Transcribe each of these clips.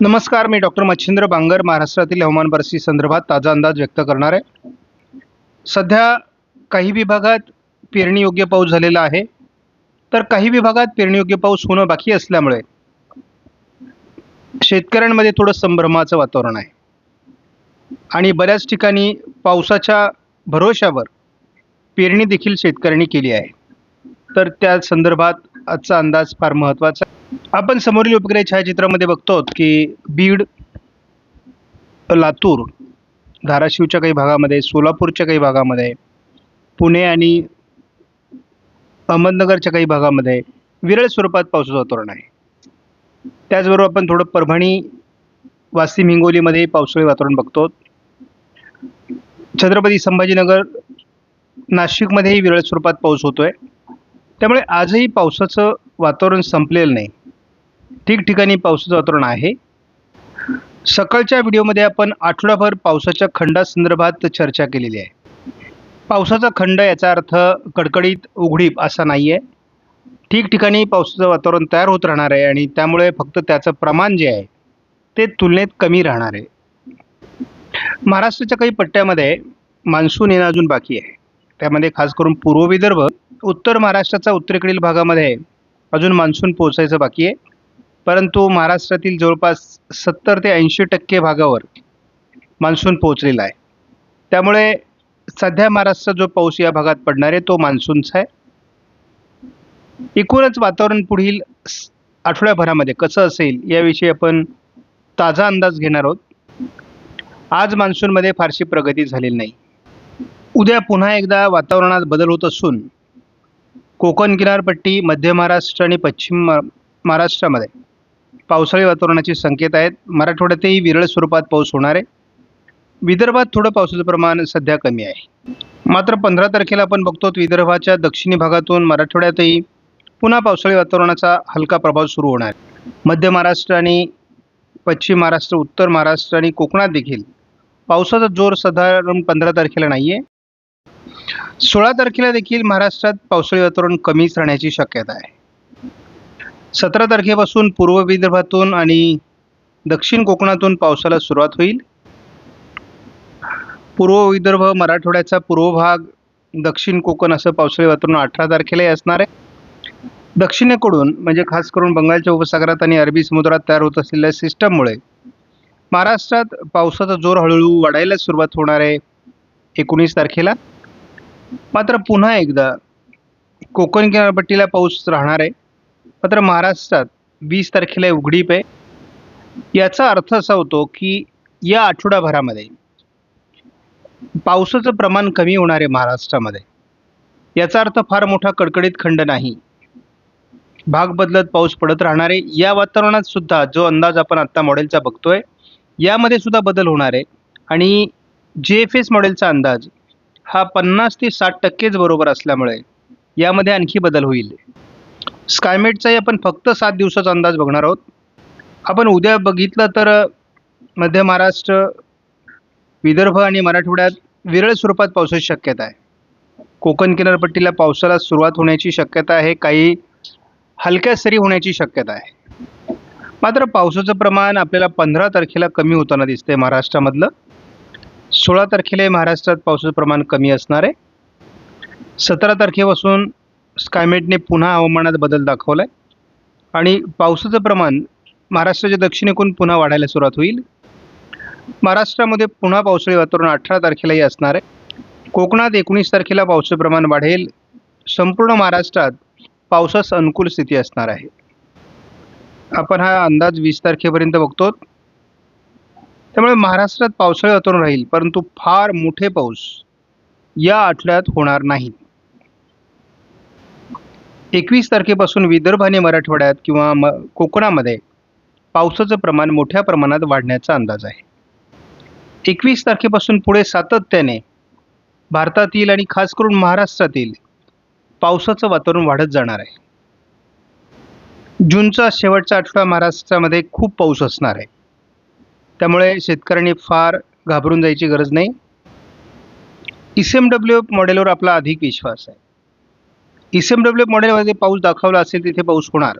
नमस्कार मी डॉक्टर मच्छिंद्र बांगर महाराष्ट्रातील हवामान परिस्थिती संदर्भात ताजा अंदाज व्यक्त करणार आहे. सध्या काही विभागात पेरणीयोग्य पाऊस झालेला आहे. तर काही विभागात पेरणीयोग्य पाऊस होणं बाकी असल्यामुळे शेतकऱ्यांमध्ये थोडं संभ्रमाचं वातावरण आहे. आणि बऱ्याच ठिकाणी पावसाच्या भरोशावर पेरणी देखील शेतकऱ्यांनी केली आहे. तर त्या संदर्भात आजचा अंदाज फार महत्त्वाचा आहे. आपण समोरील उपग्रह छायाचित्रामध्ये बघतो की बीड लातूर धाराशिवच्या काही भागामध्ये सोलापूरच्या काही भागामध्ये पुणे आणि अहमदनगरच्या काही भागामध्ये विरळ स्वरूपात पावसाचं वातावरण आहे. त्याचबरोबर आपण थोडं परभणी वाशिम हिंगोलीमध्ये पावसाळी वातावरण बघतो छत्रपती संभाजीनगर नाशिकमध्येही विरळ स्वरूपात पाऊस होतोय. त्यामुळे आजही पावसाचं वातावरण संपलेलं नाही. ठिकठिकाणी पावसाचं वातावरण आहे. सकाळच्या व्हिडिओमध्ये आपण आठवडाभर पावसाच्या खंडासंदर्भात चर्चा केलेली आहे. पावसाचा खंड याचा अर्थ कडकडीत उघडीप असा नाही आहे ठिकठिकाणी पावसाचं वातावरण तयार होत राहणार आहे आणि त्यामुळे फक्त त्याचं प्रमाण जे आहे ते तुलनेत कमी राहणार आहे. महाराष्ट्राच्या काही पट्ट्यामध्ये मान्सून येणं अजून बाकी आहे. त्यामध्ये खास करून पूर्व विदर्भ उत्तर महाराष्ट्राचा उत्तरेकडील भागामध्ये अजून मान्सून पोहोचायचं बाकी आहे. परंतु महाराष्ट्रातील जवळपास सत्तर ते ऐंशी टक्के भागावर मान्सून पोहोचलेला आहे. त्यामुळे सध्या महाराष्ट्रात जो पाऊस या भागात पडणार आहे तो मान्सूनचा आहे. एकूणच वातावरण पुढील स- आठवड्याभरामध्ये कसं असेल याविषयी आपण ताजा अंदाज घेणार आहोत. आज मान्सूनमध्ये फारशी प्रगती झालेली नाही. उद्या पुन्हा एकदा वातावरणात बदल होत असून कोकण किनारपट्टी मध्य महाराष्ट्र आणि पश्चिम महाराष्ट्रामध्ये पावसाळी वातावरणाचे संकेत आहेत. मराठवाड्यातही विरळ स्वरूपात पाऊस होणार आहे. विदर्भात थोडं पावसाचं प्रमाण सध्या कमी आहे. मात्र पंधरा तारखेला आपण बघतो विदर्भाच्या दक्षिणी भागातून मराठवाड्यातही पुन्हा पावसाळी वातावरणाचा हलका प्रभाव सुरू होणार आहे. मध्य महाराष्ट्र आणि पश्चिम महाराष्ट्र उत्तर महाराष्ट्र आणि कोकणात देखील पावसाचा जोर साधारण पंधरा तारखेला नाही आहे सोळा तारखेला देखील महाराष्ट्रात पावसाळी वातावरण कमीच राहण्याची शक्यता आहे. सतरा तारखेपासून पूर्व विदर्भातून आणि दक्षिण कोकणातून पावसाला सुरुवात होईल. पूर्व विदर्भ मराठवाड्याचा पूर्व भाग दक्षिण कोकण असं पावसाळी वातावरण अठरा तारखेलाही असणार आहे. दक्षिणेकडून म्हणजे खास करून बंगालच्या उपसागरात आणि अरबी समुद्रात तयार होत असलेल्या सिस्टममुळे महाराष्ट्रात पावसाचा जोर हळूहळू वाढायला सुरुवात होणार आहे एकोणीस तारखेला. मात्र पुन्हा एकदा कोकण किनारपट्टीला पाऊस राहणार आहे. मात्र महाराष्ट्रात वीस तारखेला उघडीप आहे. याचा अर्थ असा होतो की या आठवड्याभरामध्ये पावसाचं प्रमाण कमी होणार आहे महाराष्ट्रामध्ये. याचा अर्थ फार मोठा कडकडीत खंड नाही. भाग बदलत पाऊस पडत राहणार आहे. या वातावरणात सुद्धा जो अंदाज आपण आत्ता मॉडेलचा बघतोय यामध्ये सुद्धा बदल होणार आहे. आणि जे एफ एस मॉडेलचा अंदाज हा पन्नास ते साठ टक्केच बरोबर असल्यामुळे यामध्ये आणखी बदल होईल. स्कायमेटचाही आपण फक्त सात दिवसाचा अंदाज बघणार आहोत. आपण उद्या बघितलं तर मध्य महाराष्ट्र विदर्भ आणि मराठवाड्यात विरळ स्वरूपात पावसाची शक्यता आहे. कोकण किनारपट्टीला पावसाला सुरुवात होण्याची शक्यता आहे काही हलक्या सरी होण्याची शक्यता आहे. मात्र पावसाचं प्रमाण आपल्याला पंधरा तारखेला कमी होताना दिसतंय महाराष्ट्रामधलं. सोळा तारखेला महाराष्ट्रात पावसाचं प्रमाण कमी असणार आहे. सतरा तारखेपासून स्कायमेटने पुन्हा हवामानात बदल दाखवला आहे आणि पावसाचं प्रमाण महाराष्ट्राच्या दक्षिणेकडून पुन्हा वाढायला सुरुवात होईल. महाराष्ट्रामध्ये पुन्हा पावसाळी वातावरण अठरा तारखेलाही असणार आहे. कोकणात एकोणीस तारखेला पावसाचं प्रमाण वाढेल. संपूर्ण महाराष्ट्रात पावसास अनुकूल स्थिती असणार आहे. आपण हा अंदाज वीस तारखेपर्यंत बघतो त्यामुळे महाराष्ट्रात पावसाळी वातावरण राहील परंतु फार मोठे पाऊस या आठवड्यात होणार नाहीत एकवीस तारखेपासून विदर्भ आणि मराठवाड्यात किंवा म कोकणामध्ये पावसाचं प्रमाण मोठ्या प्रमाणात वाढण्याचा अंदाज आहे. एकवीस तारखेपासून पुढे सातत्याने भारतातील आणि खास करून महाराष्ट्रातील पावसाचं वातावरण वाढत जाणार आहे. जूनचा शेवटचा आठवडा महाराष्ट्रामध्ये खूप पाऊस असणार आहे. त्यामुळे शेतकऱ्यांनी फार घाबरून जायची गरज नाही. एस एम डब्ल्यू मॉडेलवर आपला अधिक विश्वास आहे. ईसीएमडब्ल्यू एम डब्ल्यू मॉडेलमध्ये पाऊस दाखवला असेल तिथे पाऊस होणार.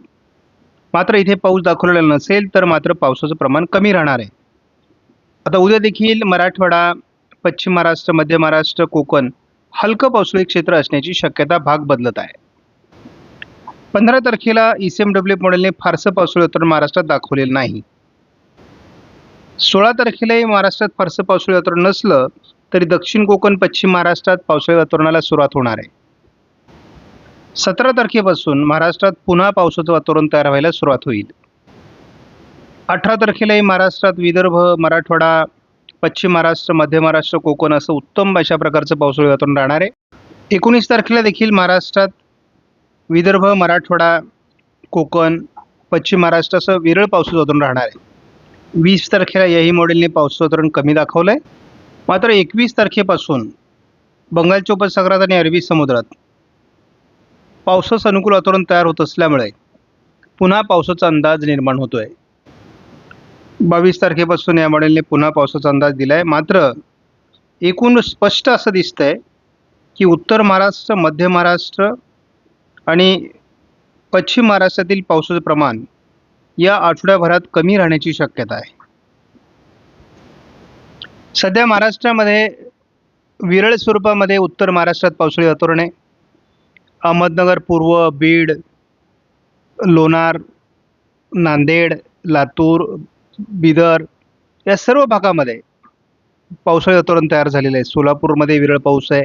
मात्र इथे पाऊस दाखवलेला नसेल तर मात्र पावसाचं प्रमाण कमी राहणार आहे. आता उद्या देखील मराठवाडा पश्चिम महाराष्ट्र मध्य महाराष्ट्र कोकण हलकं पावसाळी क्षेत्र असण्याची शक्यता भाग बदलत आहे. पंधरा तारखेला ईसीएमडब्ल्यू एम डब्ल्यू मॉडेलने फारसं पावसाळी वातावरण महाराष्ट्रात दाखवलेलं नाही. सोळा तारखेलाही महाराष्ट्रात फारसं पावसाळी वातावरण नसलं तरी दक्षिण कोकण पश्चिम महाराष्ट्रात पावसाळी वातावरणाला सुरुवात होणार आहे. सतरा तारखेपासून महाराष्ट्रात पुन्हा पावसाचं वातावरण तयार व्हायला सुरुवात होईल. अठरा तारखेलाही महाराष्ट्रात विदर्भ मराठवाडा पश्चिम महाराष्ट्र मध्य महाराष्ट्र कोकण असं उत्तम अशा प्रकारचं पावसाळी वातावरण राहणार आहे. एकोणीस तारखेला देखील महाराष्ट्रात विदर्भ मराठवाडा कोकण पश्चिम महाराष्ट्र असं विरळ पावसाचं वातावरण राहणार आहे. वीस तारखेला याही मॉडेलने पावसाचं वातावरण कमी दाखवलं आहे मात्र एकवीस तारखेपासून बंगालच्या उपसागरात आणि अरबी समुद्रात पावसास अनुकूल वातावरण तयार होत असल्यामुळे पुन्हा पावसाचा अंदाज निर्माण होतो आहे बावीस तारखेपासून या मॉडेलने पुन्हा पावसाचा अंदाज दिला आहे मात्र एकूण स्पष्ट असं दिसतं आहे की उत्तर महाराष्ट्र मध्य महाराष्ट्र आणि पश्चिम महाराष्ट्रातील पावसाचं प्रमाण या आठवड्याभरात कमी राहण्याची शक्यता आहे. सध्या महाराष्ट्रामध्ये विरळ स्वरूपामध्ये उत्तर महाराष्ट्रात पावसाळी वातावरण आहे. अहमदनगर पूर्व बीड लोणार नांदेड लातूर बिदर या सर्व भागामध्ये पावसाळी वातावरण तयार झालेलं आहे. सोलापूरमध्ये विरळ पाऊस आहे.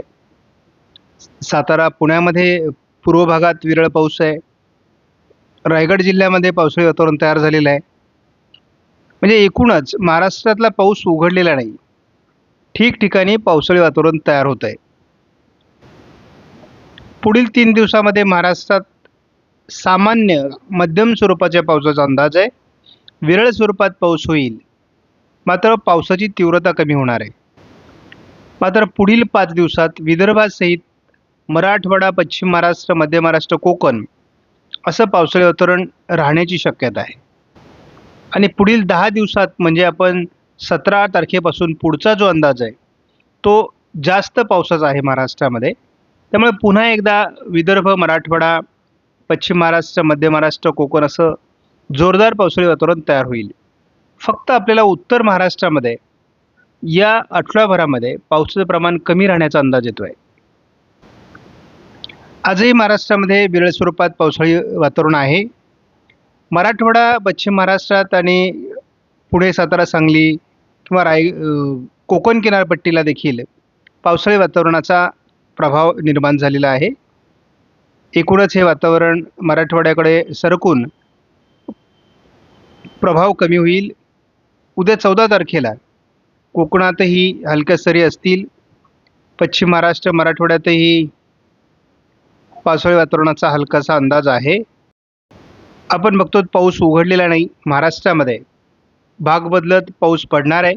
सातारा पुण्यामध्ये पूर्व भागात विरळ पाऊस आहे. रायगड जिल्ह्यामध्ये पावसाळी वातावरण तयार झालेलं आहे. म्हणजे एकूणच महाराष्ट्रातला पाऊस उघडलेला नाही. ठिकठिकाणी पावसाळी वातावरण तयार होत आहे पुढील तीन दिवसामध्ये महाराष्ट्रात सामान्य मध्यम स्वरूपाच्या पावसाचा अंदाज आहे. विरळ स्वरूपात पाऊस होईल. मात्र पावसाची तीव्रता कमी होणार आहे. मात्र पुढील पाच दिवसात विदर्भासहित मराठवाडा पश्चिम महाराष्ट्र मध्य महाराष्ट्र कोकण असं पावसाळी वातावरण राहण्याची शक्यता आहे. आणि पुढील दहा दिवसात म्हणजे आपण सतरा तारखेपासून पुढचा जो अंदाज आहे तो जास्त पावसाचा आहे महाराष्ट्रामध्ये. त्यामुळे पुन्हा एकदा विदर्भ मराठवाडा पश्चिम महाराष्ट्र मध्य महाराष्ट्र कोकण असं जोरदार पावसाळी वातावरण तयार होईल. फक्त आपल्याला उत्तर महाराष्ट्रामध्ये या आठवड्याभरामध्ये पावसाचं प्रमाण कमी राहण्याचा अंदाज येतो आहे आजही महाराष्ट्रामध्ये विरळ स्वरूपात पावसाळी वातावरण आहे. मराठवाडा पश्चिम महाराष्ट्रात आणि पुणे सातारा सांगली किंवा राय कोकण किनारपट्टीला देखील पावसाळी वातावरणाचा प्रभाव निर्माण झालेला आहे. एकूणच हे वातावरण मराठवाड्याकडे सरकून प्रभाव कमी होईल. उद्या चौदा तारखेला कोकणातही हलक्या सरी असतील. पश्चिम महाराष्ट्र मराठवाड्यातही पावसाळी वातावरणाचा हलकासा अंदाज आहे. आपण बघतो पाऊस उघडलेला नाही. महाराष्ट्रामध्ये भाग बदलत पाऊस पडणार आहे.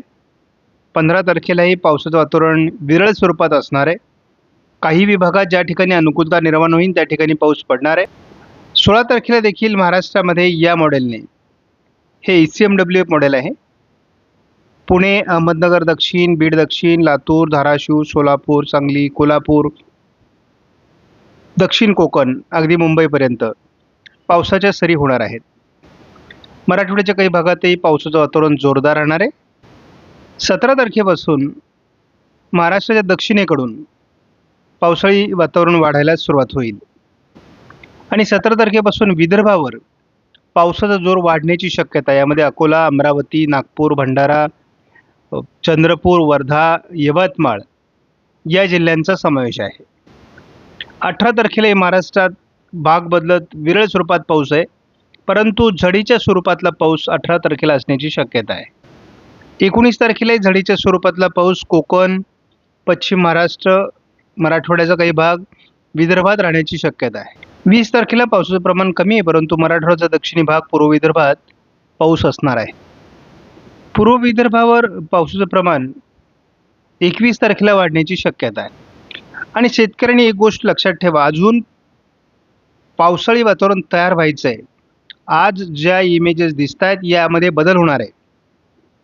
पंधरा तारखेलाही पावसाचं वातावरण विरळ स्वरूपात असणार आहे. काही विभागात ज्या ठिकाणी अनुकूलता निर्माण होईल त्या ठिकाणी पाऊस पडणार आहे. सोळा तारखेला देखील महाराष्ट्रामध्ये या मॉडेलने हे E C M W F model आहे. पुणे अहमदनगर दक्षिण बीड दक्षिण लातूर धाराशिव सोलापूर सांगली कोल्हापूर दक्षिण कोकण अगदी मुंबईपर्यंत पावसाच्या सरी होणार आहेत. मराठवाड्याच्या काही भागातही पावसाचं वातावरण जोरदार राहणार आहे. सतरा तारखेपासून महाराष्ट्राच्या दक्षिणेकडून पावसाळी वातावरण वाढायला सुरुवात होईल. आणि सतरा तारखेपासून विदर्भावर पावसाचा जोर वाढण्याची शक्यता यामध्ये अकोला अमरावती नागपूर भंडारा चंद्रपूर वर्धा यवतमाळ या जिल्ह्यांचा समावेश आहे. अठरा तारखेला महाराष्ट्रात भाग बदलत विरळ स्वरूपात पाऊस आहे. परंतु झडीच्या स्वरूपातला पाऊस अठरा तारखेला असण्याची शक्यता आहे. एकोणीस तारखेला झडीच्या स्वरूपातला पाऊस कोकण पश्चिम महाराष्ट्र मराठवाड्याचा काही भाग विदर्भात राहण्याची शक्यता आहे. वीस तारखेला पावसाचं प्रमाण कमी आहे परंतु मराठवाड्याचा दक्षिणी भाग पूर्व विदर्भात पाऊस असणार आहे. पूर्व विदर्भावर पावसाचं प्रमाण एकवीस तारखेला वाढण्याची शक्यता आहे. आणि शेतकऱ्यांनी एक गोष्ट लक्षात ठेवा अजून पावसाळी वातावरण तयार व्हायचं आहे आज ज्या इमेजेस दिसत आहेत यामध्ये बदल होणार आहे.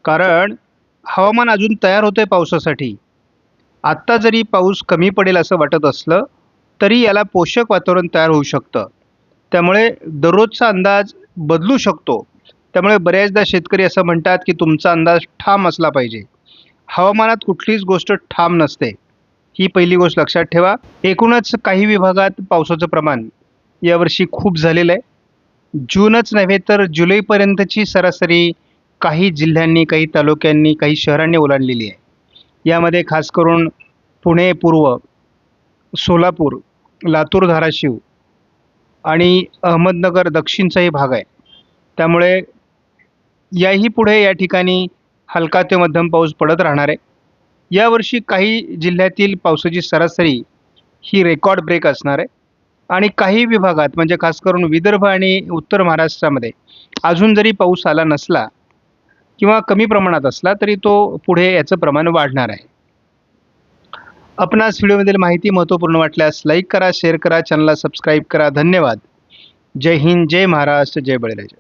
कारण हवामान अजून तयार होतं आहे पावसासाठी. आत्ता जरी पाऊस कमी पडेल असं वाटत असलं तरी याला पोषक वातावरण तयार होऊ शकतं. त्यामुळे दररोजचा अंदाज बदलू शकतो. त्यामुळे बऱ्याचदा शेतकरी असं म्हणतात की तुमचा अंदाज ठाम असला पाहिजे. हवामानात कुठलीच गोष्ट ठाम नसते. ही पहिली गोष्ट लक्षात ठेवा. एकूणच काही विभागात पावसाचं प्रमाण यावर्षी खूप झालेलं आहे. जूनच नव्हे तर जुलैपर्यंतची सरासरी काही जिल्ह्यांनी काही तालुक्यांनी काही शहरांनी ओलांडलेली आहे. यामध्ये खास करून पुणे पूर्व सोलापूर लातूर धाराशिव आणि अहमदनगर दक्षिणचाही भाग आहे. त्यामुळे याही पुढे या ठिकाणी हलका ते मध्यम पाऊस पडत राहणार आहे. यावर्षी काही जिल्ह्यातील पावसाची सरासरी ही रेकॉर्ड ब्रेक असणार आहे. आणि काही विभागात म्हणजे खास करून विदर्भ आणि उत्तर महाराष्ट्रामध्ये अजून जरी पाऊस आला नसला किंवा कमी प्रमाणात असला तरी तो पुढे याचं प्रमाण वाढणार आहे. आपणास व्हिडिओमधील माहिती महत्त्वपूर्ण वाटल्यास लाईक करा शेअर करा चॅनलला सबस्क्राईब करा. धन्यवाद. जय हिंद जय महाराष्ट्र जय बळीराजा.